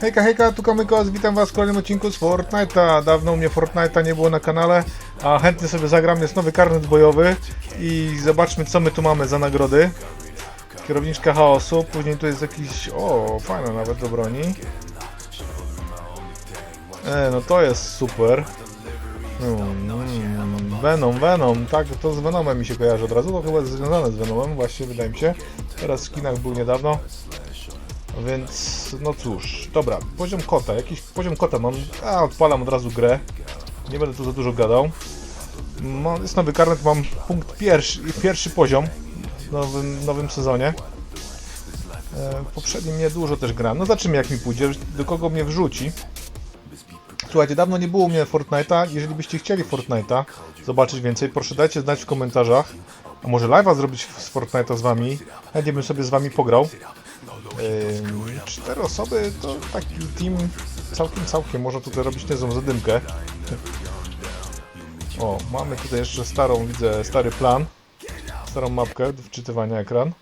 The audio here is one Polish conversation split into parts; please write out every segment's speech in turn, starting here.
Hejka, hejka, tu Kamykos, witam was w kolejnym odcinku z Fortnite'a. Dawno u mnie Fortnite'a nie było na kanale, a chętnie sobie zagram, jest nowy karnet bojowy i zobaczmy co my tu mamy za nagrody. Kierowniczka chaosu, później tu jest jakiś, o, fajna nawet do broni. E, no to jest super. Mm, Venom, Venom, tak, to z Venomem mi się kojarzy od razu, to chyba jest związane z Venomem, właśnie wydaje mi się. Teraz w skinach był niedawno. Więc, no cóż, dobra, poziom kota, jakiś poziom kota mam, a odpalam od razu grę, nie będę tu za dużo gadał. No, jest nowy karnet, mam punkt pierwszy, pierwszy poziom w nowym, nowym sezonie. E, w poprzednim nie dużo też gram, no zobaczymy jak mi pójdzie, do kogo mnie wrzuci. Słuchajcie, dawno nie było u mnie Fortnite'a, jeżeli byście chcieli Fortnite'a zobaczyć więcej, proszę dajcie znać w komentarzach, a może live'a zrobić z Fortnite'a z wami, chętnie bym sobie z wami pograł. Cztery osoby to taki team całkiem, całkiem można tutaj robić niezłą zadymkę. O, mamy tutaj jeszcze starą, widzę, stary plan. Starą mapkę do wczytywania ekran.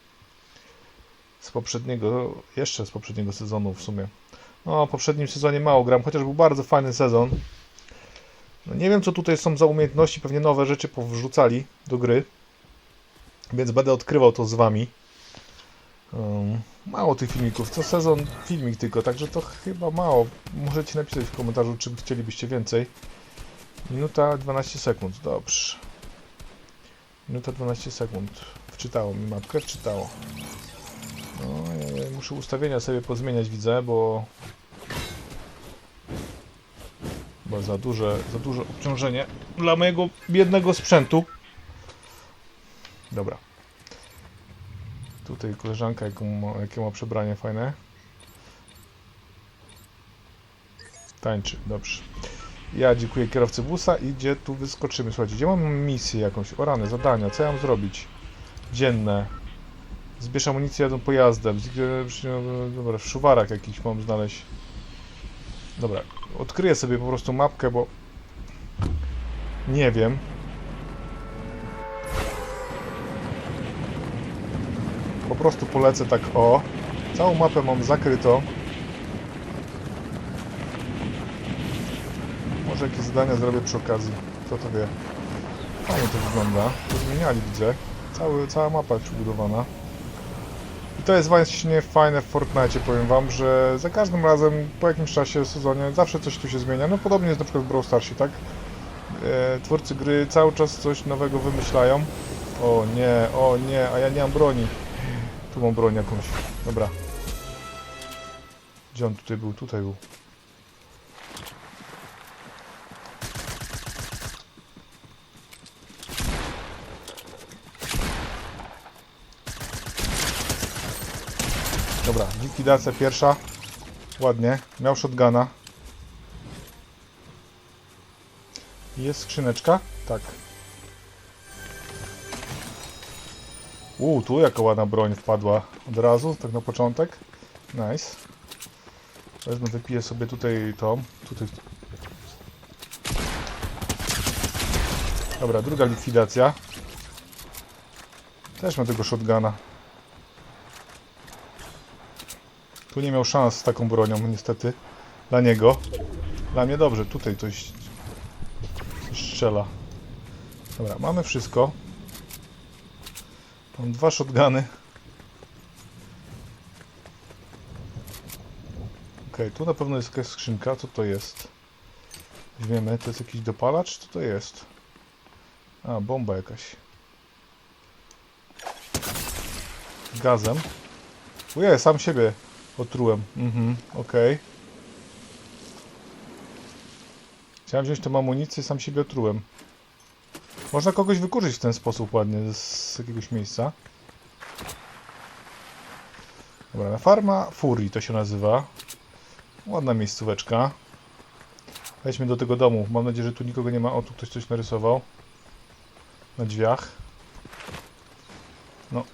Z poprzedniego, jeszcze z poprzedniego sezonu w sumie. No, w poprzednim sezonie mało gram, chociaż był bardzo fajny sezon. No, nie wiem, co tutaj są za umiejętności, pewnie nowe rzeczy powrzucali do gry. Więc będę odkrywał to z wami. Um, mało tych filmików, co sezon filmik tylko, także to chyba mało. Możecie napisać w komentarzu, czy chcielibyście więcej. Minuta 12 sekund, dobrze. Minuta 12 sekund. Wczytało mi mapkę, wczytało. No, ja muszę ustawienia sobie pozmieniać, widzę, bo... Bo za duże, za duże obciążenie dla mojego biednego sprzętu. Dobra. Tutaj koleżanka, jaką ma, jakie ma przebranie fajne. Tańczy, dobrze. Ja dziękuję kierowcy busa i gdzie tu wyskoczymy? Słuchajcie, gdzie mam misję jakąś? O rany, zadania, co ja mam zrobić? Dzienne. Zbierz amunicję jadą pojazdem. Zg- Dobra, w szuwarach jakiś mam znaleźć. Dobra, odkryję sobie po prostu mapkę, bo nie wiem. Po prostu polecę tak o. Całą mapę mam zakrytą. Może jakieś zadania zrobię przy okazji. Kto to wie. Fajnie to wygląda. To zmieniali widzę. Cały, cała mapa jest przybudowana. I to jest właśnie fajne w Fortnite, powiem wam, że za każdym razem, po jakimś czasie, sezonie, zawsze coś tu się zmienia. No podobnie jest na przykład w Brawl Starsie, tak? E, twórcy gry cały czas coś nowego wymyślają. O nie, o nie, a ja nie mam broni. Tu mam broń jakąś. Dobra. Gdzie on tutaj był? Tutaj był. Dobra, likwidacja pierwsza. Ładnie. Miał shotguna. Jest skrzyneczka? Tak. Uuu, tu jaka ładna broń wpadła od razu, tak na początek. Nice. Wezmę, wypiję sobie tutaj tą. Tutaj. Dobra, druga likwidacja. Też ma tego shotguna. Tu nie miał szans z taką bronią, niestety. Dla niego. Dla mnie dobrze, tutaj coś strzela. Dobra, mamy wszystko. Mam dwa shotguny. Okej, tu na pewno jest jakaś skrzynka. Co to jest? Wiemy, to jest jakiś dopalacz? Co to jest? A, bomba jakaś. Gazem. Ujej, sam siebie otrułem. Mhm, okej. Chciałem wziąć tą amunicję, sam siebie otrułem. Można kogoś wykurzyć w ten sposób ładnie z jakiegoś miejsca. Dobra, farma Furii to się nazywa. Ładna miejscóweczka. Wejdźmy do tego domu. Mam nadzieję, że tu nikogo nie ma. O, tu ktoś coś narysował. Na drzwiach. No.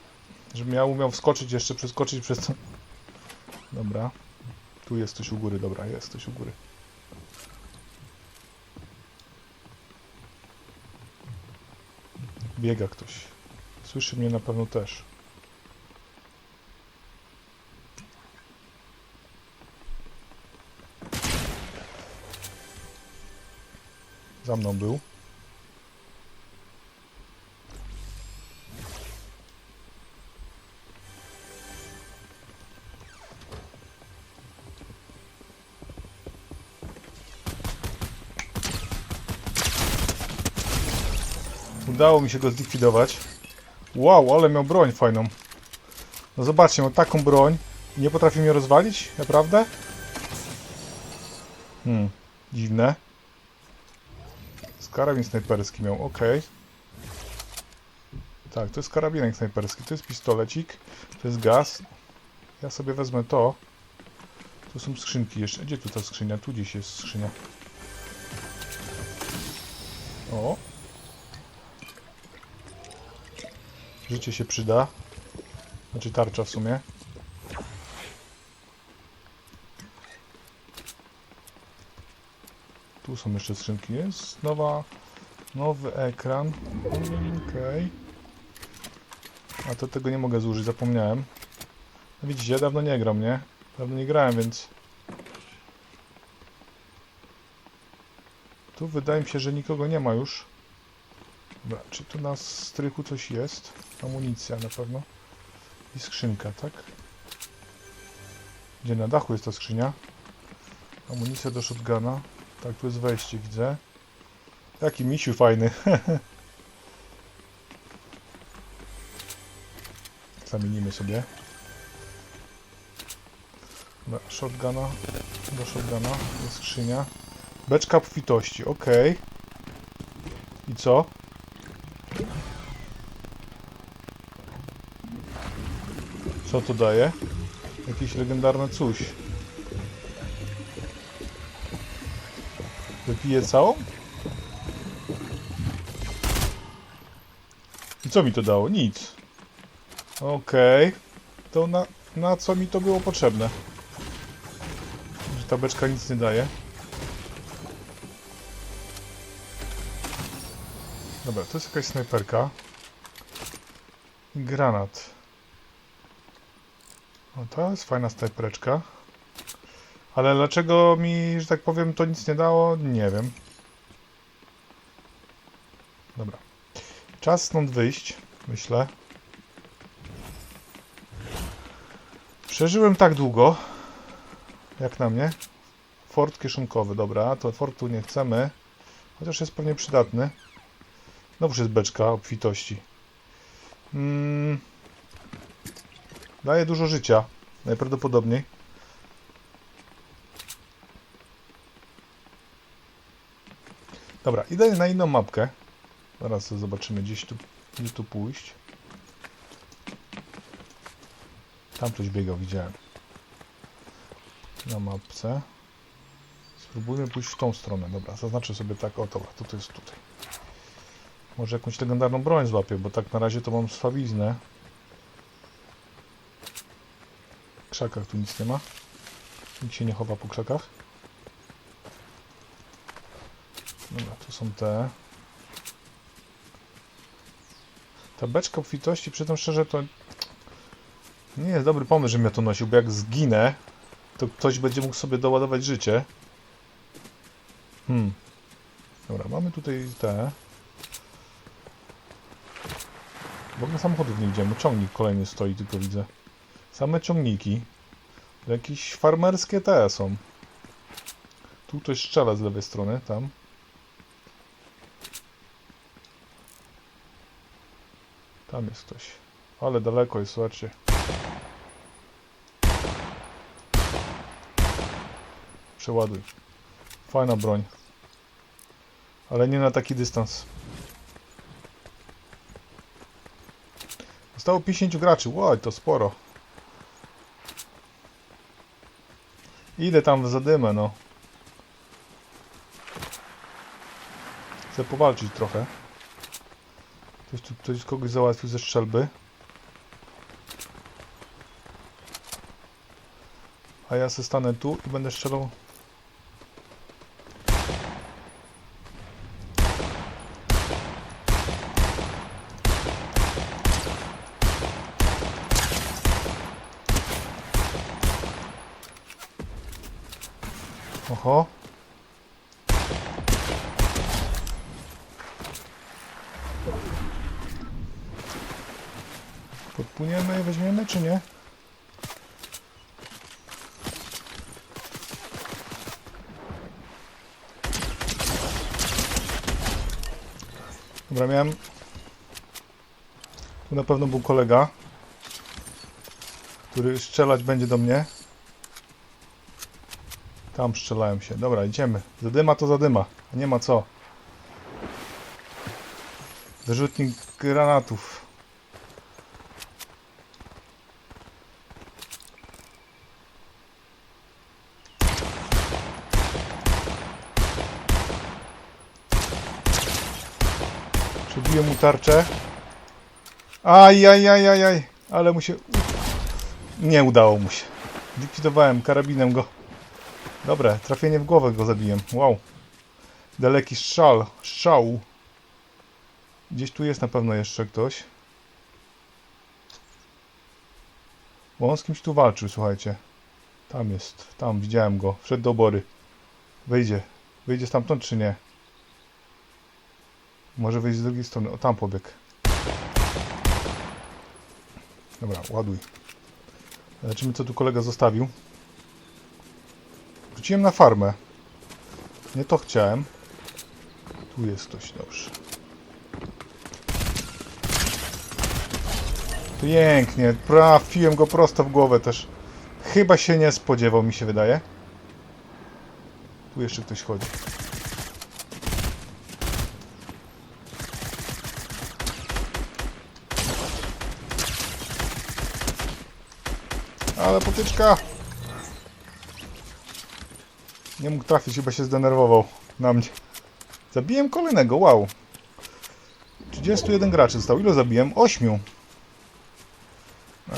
Żebym ja umiał wskoczyć, jeszcze przeskoczyć przez to. Dobra. Tu jest coś u góry, dobra, jest coś u góry. Biega ktoś. Słyszy mnie na pewno też. Za mną był. Udało mi się go zlikwidować. Wow, ale miał broń fajną. No zobaczcie, miał taką broń nie potrafi mnie rozwalić? Naprawdę? Hmm, dziwne. Z karabin snajperski miał, ok. Tak, to jest karabinek snajperski, to jest pistolecik, to jest gaz. Ja sobie wezmę to. Tu są skrzynki jeszcze. Gdzie tu ta skrzynia? Tu gdzieś jest skrzynia. O. Życie się przyda. Znaczy tarcza w sumie. Tu są jeszcze skrzynki. Jest nowa, nowy ekran. Okej. A to tego nie mogę zużyć, zapomniałem. No widzicie, ja dawno nie gram, nie? Dawno nie grałem, więc... Tu wydaje mi się, że nikogo nie ma już. Dobra, czy tu na strychu coś jest? Amunicja na pewno. I skrzynka, tak? Gdzie na dachu jest ta skrzynia? Amunicja do shotguna. Tak, tu jest wejście, widzę. Jaki misiu fajny. Zamienimy sobie. Dobra, shotguna. Do shotguna. Jest skrzynia. Beczka obfitości, ok. I co? Co to daje? Jakieś legendarne coś. Wypiję całą? I co mi to dało? Nic. Okej. To na, na co mi to było potrzebne? Że ta beczka nic nie daje. Dobra, to jest jakaś snajperka. Granat. O, to jest fajna snajpereczka. Ale dlaczego mi, że tak powiem, to nic nie dało? Nie wiem. Dobra. Czas stąd wyjść, myślę. Przeżyłem tak długo, jak na mnie. Fort kieszonkowy, dobra, to fortu nie chcemy. Chociaż jest pewnie przydatny. Znowuż jest beczka obfitości. Mm. Daje dużo życia. Najprawdopodobniej. Dobra, idę na inną mapkę. Zaraz zobaczymy gdzieś tu, gdzie tu pójść. Tam ktoś biegał, widziałem. Na mapce. Spróbujmy pójść w tą stronę. Dobra, zaznaczę sobie tak. O, dobra, to, to jest tutaj. Może jakąś legendarną broń złapię, bo tak na razie to mam słabiznę. W krzakach tu nic nie ma. Nikt się nie chowa po krzakach. Dobra, tu są te. Ta beczka obfitości, przyznam szczerze, to nie jest dobry pomysł, żebym ja to nosił, bo jak zginę, to ktoś będzie mógł sobie doładować życie. Hmm. Dobra, mamy tutaj te. W ogóle samochodów nie widziałem. Ciągnik kolejny stoi, tylko widzę. Same ciągniki. Jakieś farmerskie te są. Tu ktoś strzela z lewej strony, tam. Tam jest ktoś. Ale daleko jest, słuchajcie. Przeładuj. Fajna broń. Ale nie na taki dystans. Zostało 50 graczy. Łoj, to sporo. Idę tam w zadymę, no. Chcę powalczyć trochę. Ktoś tu ktoś kogoś załatwił ze strzelby. A ja se stanę tu i będę strzelał. Oho. Płyniemy, weźmiemy czy nie? Dobra, miałem... Tu na pewno był kolega, który strzelać będzie do mnie. Tam strzelają się. Dobra, idziemy. Zadyma to zadyma. Nie ma co. Wyrzutnik granatów. Przebiję mu tarczę. Aj, aj, aj, aj, aj. Ale mu się... Nie udało mu się. Likwidowałem karabinem go. Dobre, trafienie w głowę go zabiłem. Wow. Daleki strzał. Strzał. Gdzieś tu jest na pewno jeszcze ktoś. Bo on z kimś tu walczył, słuchajcie. Tam jest. Tam, widziałem go. Wszedł do obory. Wyjdzie. Wyjdzie stamtąd, czy nie? Może wyjść z drugiej strony. O, tam pobiegł. Dobra, ładuj. Zobaczymy, co tu kolega zostawił. Wróciłem na farmę. Nie to chciałem. Tu jest ktoś, dobrze. Pięknie, trafiłem go prosto w głowę też. Chyba się nie spodziewał, mi się wydaje. Tu jeszcze ktoś chodzi. Ale potyczka! Nie mógł trafić, chyba się zdenerwował na mnie. Zabiłem kolejnego, wow. 31 graczy zostało. Ilu zabiłem? 8.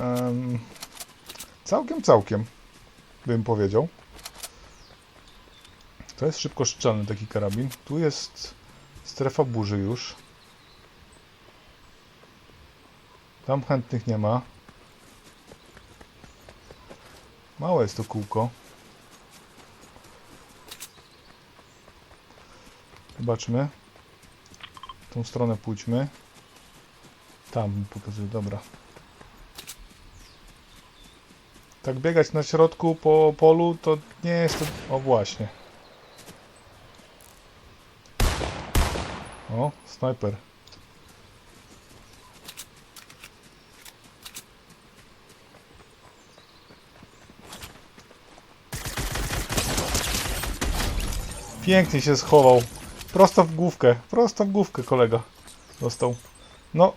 Um, całkiem, całkiem, bym powiedział. To jest szybko szczelny taki karabin. Tu jest strefa burzy już. Tam chętnych nie ma. Małe jest to kółko. Zobaczmy. W tą stronę pójdźmy. Tam pokazuję, dobra. Tak biegać na środku po polu to nie jest to... O właśnie. O, snajper. Pięknie się schował. Prosto w główkę. Prosto w główkę kolega dostał. No,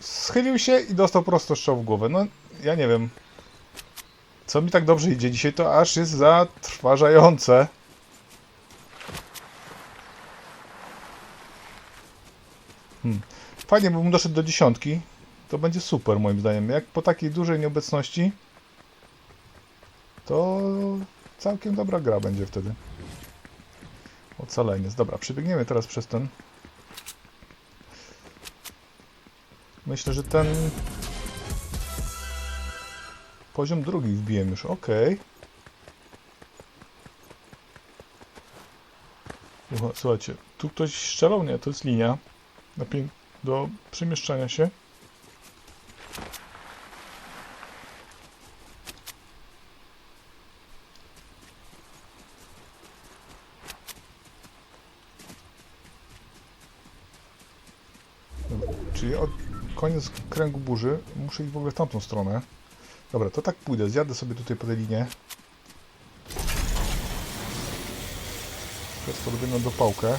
schylił się i dostał prosto strzał w głowę. No, ja nie wiem. Co mi tak dobrze idzie dzisiaj, to aż jest zatrważające. Hmm. Fajnie, bym doszedł do dziesiątki. To będzie super moim zdaniem. Jak po takiej dużej nieobecności, to całkiem dobra gra będzie wtedy. Ocaleniec. Dobra, przebiegniemy teraz przez ten. Myślę, że ten poziom drugi wbiłem już. Ok. Słuchajcie, tu ktoś strzelał? Nie, to jest linia do, przemieszczania się. Czyli od koniec kręgu burzy muszę iść w ogóle w tamtą stronę. Dobra, to tak pójdę. Zjadę sobie tutaj po tej linie. Teraz to robię na dopałkę.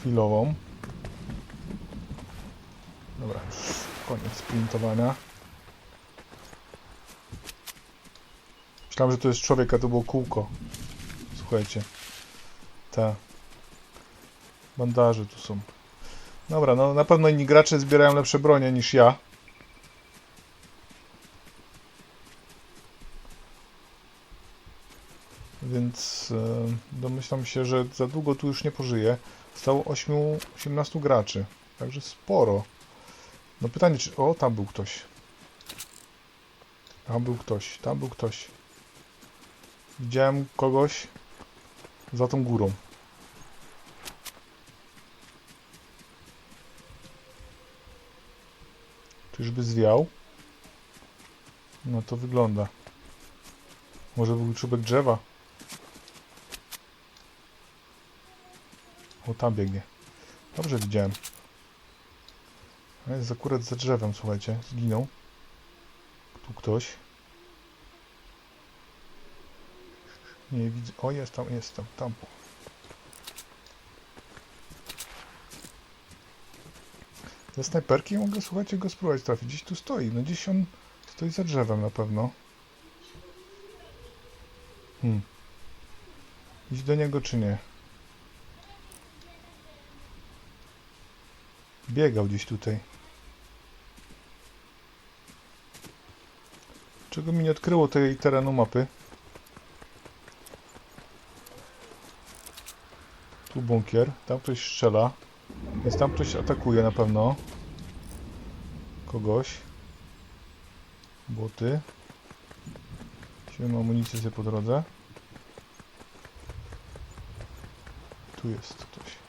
Chwilową. Dobra, koniec sprintowania. Myślałem, że to jest człowiek, a to było kółko. Słuchajcie. Te bandaże tu są. Dobra, no na pewno inni gracze zbierają lepsze bronie niż ja. Więc e, domyślam się, że za długo tu już nie pożyję. Zostało 8-18 graczy. Także sporo. No pytanie, czy... O, tam był ktoś. Tam był ktoś, tam był ktoś. Widziałem kogoś za tą górą. Czyżby zwiał? No to wygląda. Może był czubek drzewa? O, tam biegnie. Dobrze widziałem. Jest akurat za drzewem, słuchajcie. Zginął. Tu ktoś. Nie widzę. O, jest tam, jest tam, tam. Ze snajperki mogę, słuchajcie, go spróbować trafić. Gdzieś tu stoi. No gdzieś on stoi za drzewem na pewno. Hmm. Iść do niego czy nie? Biegał gdzieś tutaj. Czego mi nie odkryło tej terenu mapy? Tu bunkier, tam ktoś strzela. Więc tam ktoś atakuje na pewno. Kogoś. Boty. Wziąłem amunicję sobie po drodze. Tu jest ktoś.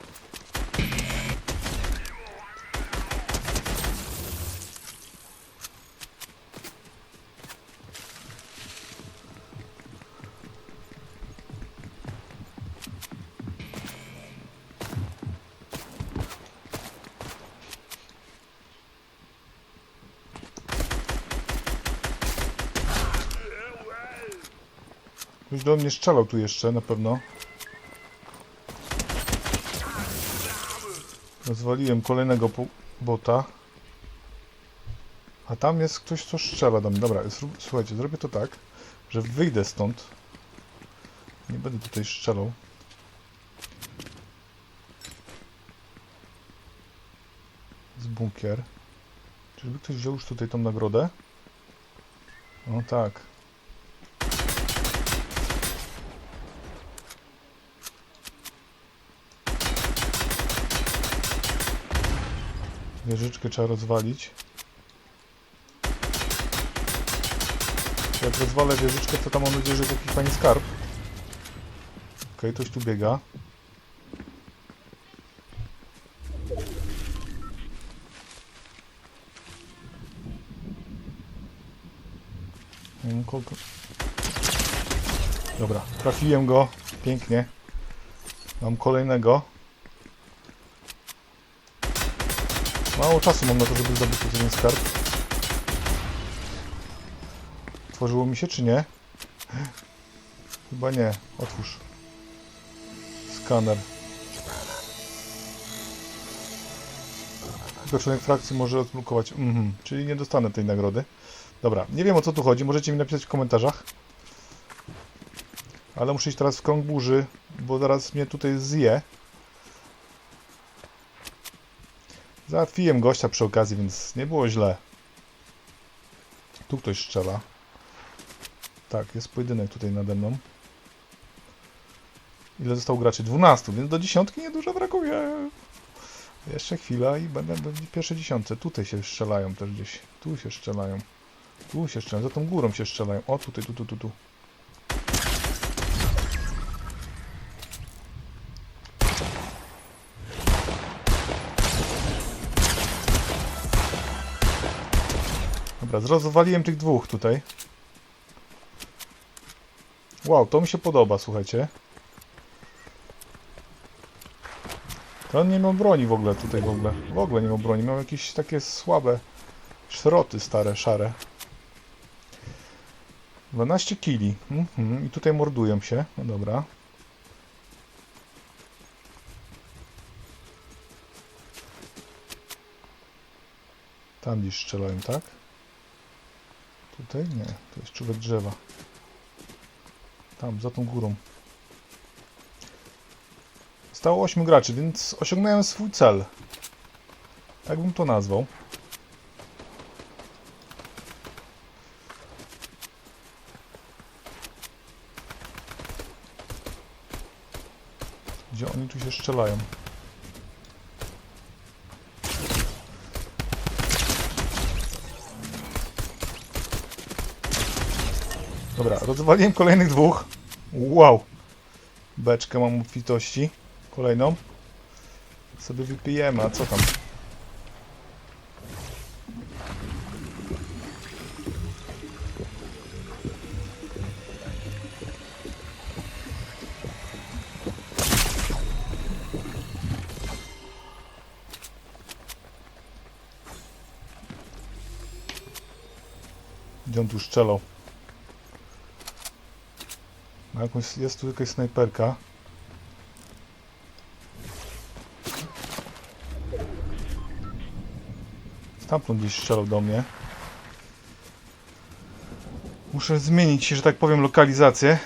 Do mnie strzelał tu jeszcze, na pewno. Rozwaliłem kolejnego bota. A tam jest ktoś, co strzela do mnie. Dobra, słuchajcie, zrobię to tak, że wyjdę stąd. Nie będę tutaj strzelał. Z bunkier. Czyżby ktoś wziął już tutaj tą nagrodę? O tak. Wieżyczkę trzeba rozwalić. Jak rozwalę wieżyczkę, to tam mam nadzieję, że jest jakiś fajny skarb. Okej, ktoś tu biega. Wiem, kogo- Dobra, trafiłem go. Pięknie. Mam kolejnego. Mało czasu mam na to, żeby zdobyć ten skarb. Otworzyło mi się, czy nie? Chyba nie. Otwórz. Skaner. Członek frakcji może odblokować. Mhm, czyli nie dostanę tej nagrody. Dobra, nie wiem o co tu chodzi. Możecie mi napisać w komentarzach. Ale muszę iść teraz w krąg burzy, bo zaraz mnie tutaj zje. Załatwiłem gościa przy okazji, więc nie było źle. Tu ktoś strzela. Tak, jest pojedynek tutaj nade mną. Ile zostało graczy? 12, więc do dziesiątki niedużo brakuje. Jeszcze chwila i będę w pierwsze dziesiątce. Tutaj się strzelają też gdzieś. Tu się strzelają. Tu się strzelają. Za tą górą się strzelają. O, tutaj, tu, tu, tu, tu. Dobra, zrozwaliłem tych dwóch tutaj. Wow, to mi się podoba, słuchajcie. To on nie ma broni w ogóle tutaj w ogóle. W ogóle nie ma broni. Miał jakieś takie słabe szroty stare, szare. 12 kili. Mhm. I tutaj mordują się. No dobra. Tam gdzieś strzelają, tak? Tutaj? Nie. To jest czubek drzewa. Tam, za tą górą. Stało 8 graczy, więc osiągnąłem swój cel. Tak bym to nazwał. Gdzie oni tu się strzelają? Dobra, rozwaliłem kolejnych dwóch. Wow. Beczkę mam obfitości. Kolejną. Sobie wypijemy, a co tam? Gdzie tu szczelał? Ma jakąś, jest tu jakaś snajperka. Stamtąd gdzieś strzelał do mnie. Muszę zmienić, że tak powiem, lokalizację.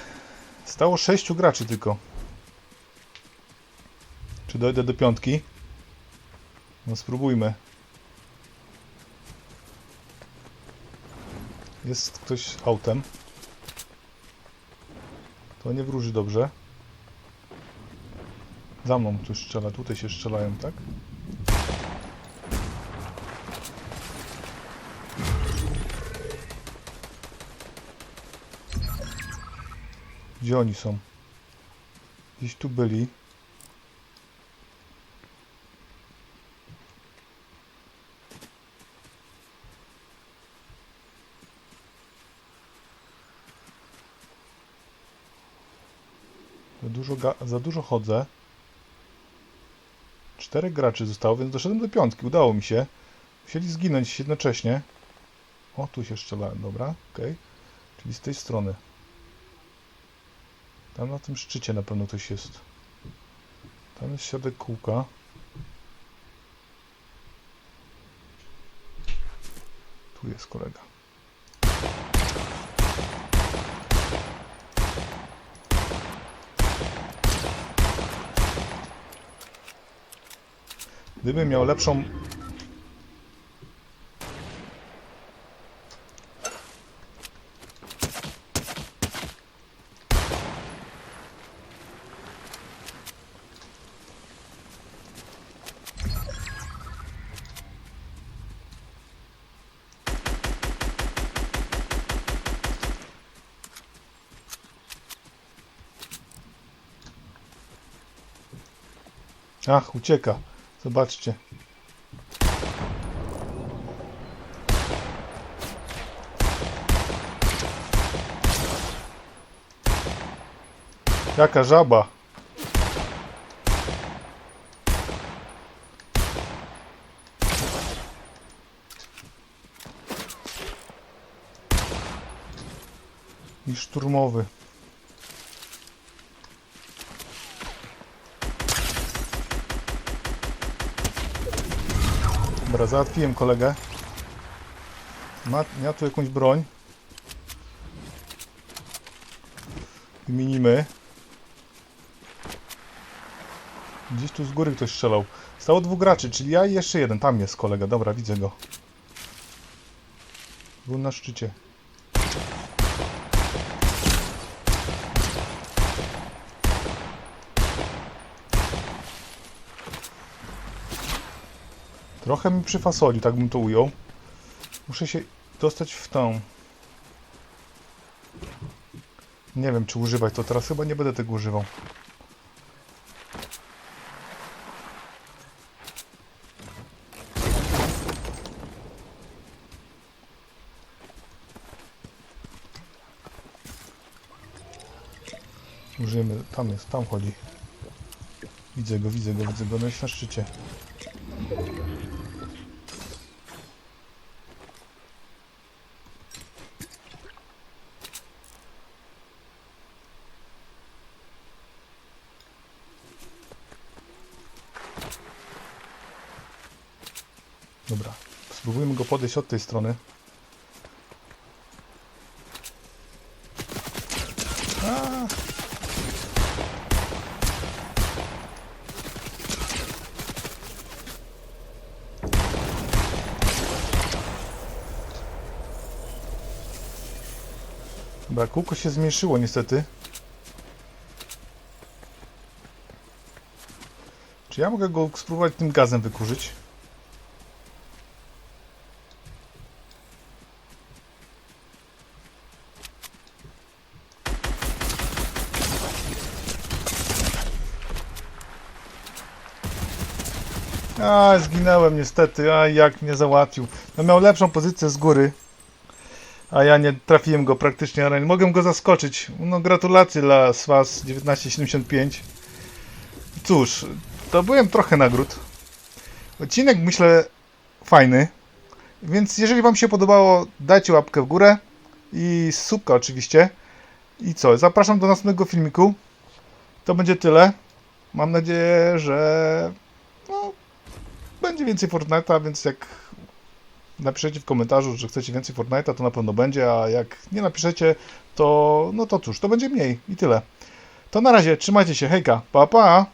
Stało sześciu graczy tylko. Czy dojdę do piątki? No spróbujmy. Jest ktoś autem. To nie wróży dobrze. Za mną tu strzela, tutaj się strzelają, tak? Gdzie oni są? Gdzieś tu byli. Za dużo, chodzę. Czterech graczy zostało, więc doszedłem do piątki. Udało mi się. Musieli zginąć jednocześnie. O, tu się strzelałem, dobra, okej. Czyli z tej strony. Tam na tym szczycie na pewno ktoś jest. Tam jest środek kółka. Tu jest kolega. Gdybym miał lepszą... Ach, ucieka. Zobaczcie. Jaka żaba. I szturmowy. Dobra, załatwiłem kolegę. Ma, miał tu jakąś broń. Wymienimy. Gdzieś tu z góry ktoś strzelał. Stało dwóch graczy, czyli ja i jeszcze jeden. Tam jest kolega, dobra, widzę go. Był na szczycie. Trochę mi przyfasoli, tak bym to ujął. Muszę się dostać w tą. Nie wiem, czy używać to teraz. Chyba nie będę tego używał. Użyjemy. Tam jest, tam chodzi. Widzę go, widzę go, widzę go. No jest na szczycie. Dobra, spróbujmy go podejść od tej strony. Dobra, kółko się zmniejszyło niestety. Czy ja mogę go spróbować tym gazem wykurzyć? A, zginąłem niestety, a jak mnie załatwił. No miał lepszą pozycję z góry, a ja nie trafiłem go praktycznie, ale mogę go zaskoczyć. No gratulacje dla SWAS 1975. Cóż, to byłem trochę nagród. Odcinek myślę fajny, więc jeżeli Wam się podobało, dajcie łapkę w górę, i subka oczywiście. I co, zapraszam do następnego filmiku. To będzie tyle. Mam nadzieję, że no, będzie więcej Fortnite'a, więc jak napiszecie w komentarzu, że chcecie więcej Fortnite'a, to na pewno będzie, a jak nie napiszecie, to no to cóż, to będzie mniej i tyle. To na razie, trzymajcie się, hejka, pa pa!